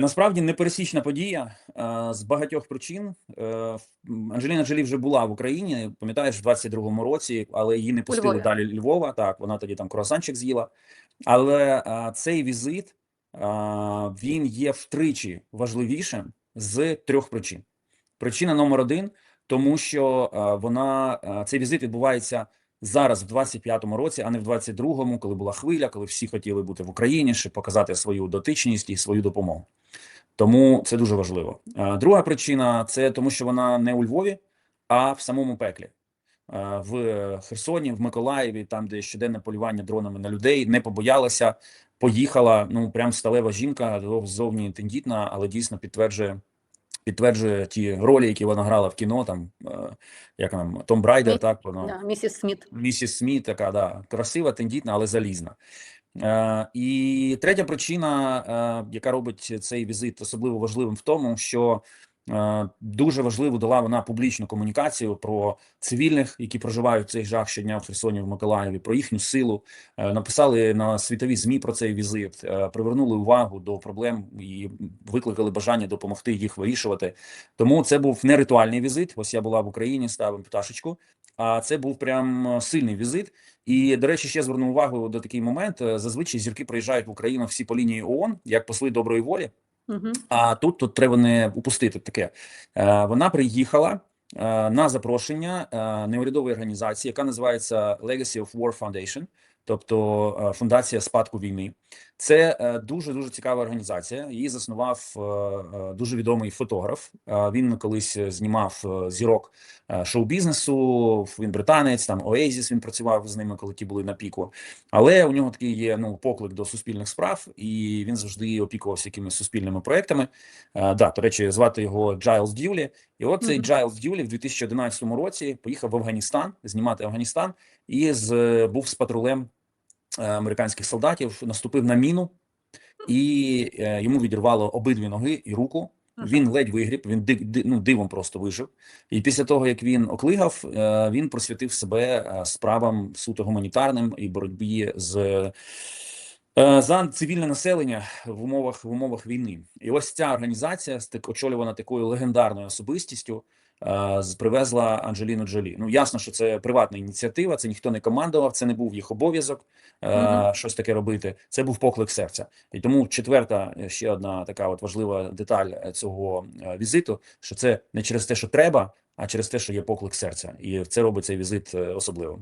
Насправді непересічна подія е, з багатьох причин. Е, Анджеліна Джолі вже була в Україні, пам'ятаєш, в 22-му році, але її не пустили Львові. далі Львова. Так, вона тоді там круасанчик з'їла. Але е, цей візит він є втричі важливішим з трьох причин. Причина номер один, тому що вона цей візит відбувається зараз, в 25-му році, а не в 22-му, коли була хвиля, коли всі хотіли бути в Україні, щоб показати свою дотичність і свою допомогу. Тому це дуже важливо. Друга причина це тому, що вона не у Львові, а в самому пеклі. В Херсоні, в Миколаєві, там, де щоденне полювання дронами на людей, не побоялася, поїхала. Ну прям сталева жінка, зовні тендітна, але дійсно підтверджує. Підтверджує ті ролі, які вона грала в кіно, там е, як нам Том Брайдер, Мі- так вона Да, місіс Сміт. Місіс Сміт, така да, красива, тендітна, але залізна. Е, і третя причина, е, яка робить цей візит особливо важливим, в тому, що дуже важливо дала вона публічну комунікацію про цивільних, які проживають цей жах щодня в Херсоні, в Миколаєві, про їхню силу. Е, написали на світові змі про цей візит, е, привернули увагу до проблем і викликали бажання допомогти їх вирішувати. Тому це був не ритуальний візит. Ось я була в Україні, ставив пташечку. А це був прям е, сильний візит. І до речі, ще зверну увагу до такий момент. Е, Зазвичай зірки приїжджають в Україну всі по лінії ООН, як посли доброї волі. А тут тут треба не упустити таке. Е, Вона приїхала на запрошення е, неурядової організації, яка називається Legacy of War Foundation, тобто е, фундація спадку війни. Це е, дуже дуже цікава організація. Її заснував е, е, дуже відомий фотограф. Е, Він колись е, знімав е, зірок е, шоу-бізнесу. Він британець, там Oasis, він працював з ними, коли ті були на піку. Але у нього такий є ну поклик до суспільних справ, і він завжди опікувався якимись суспільними проектами. Е, да, до речі, звати його Джайлз Дюлі. І от цей Мгм. Джайлз Дюлі в 2011 році поїхав в Афганістан знімати Афганістан і з був з патрулем е, американських солдатів, наступив на міну, і е, йому відірвало обидві ноги і руку. Він ледь вигріб, він ди, ди- ну, дивом просто вижив. І після того, як він оклигав, е, він присвятив себе е, справам суто гуманітарним і боротьбі з е, за цивільне населення в умовах в умовах війни. І ось ця організація, очолювана такою легендарною особистістю, е, привезла Анджеліну Джолі. Ну ясно, що це приватна ініціатива. Це ніхто не командував, це не був їх обов'язок е, Мгм. щось таке робити. Це був поклик серця. І тому четверта е, ще одна така от важлива деталь е, цього е, візиту, що це не через те, що треба, а через те, що є поклик серця, і це робить цей візит е, особливим.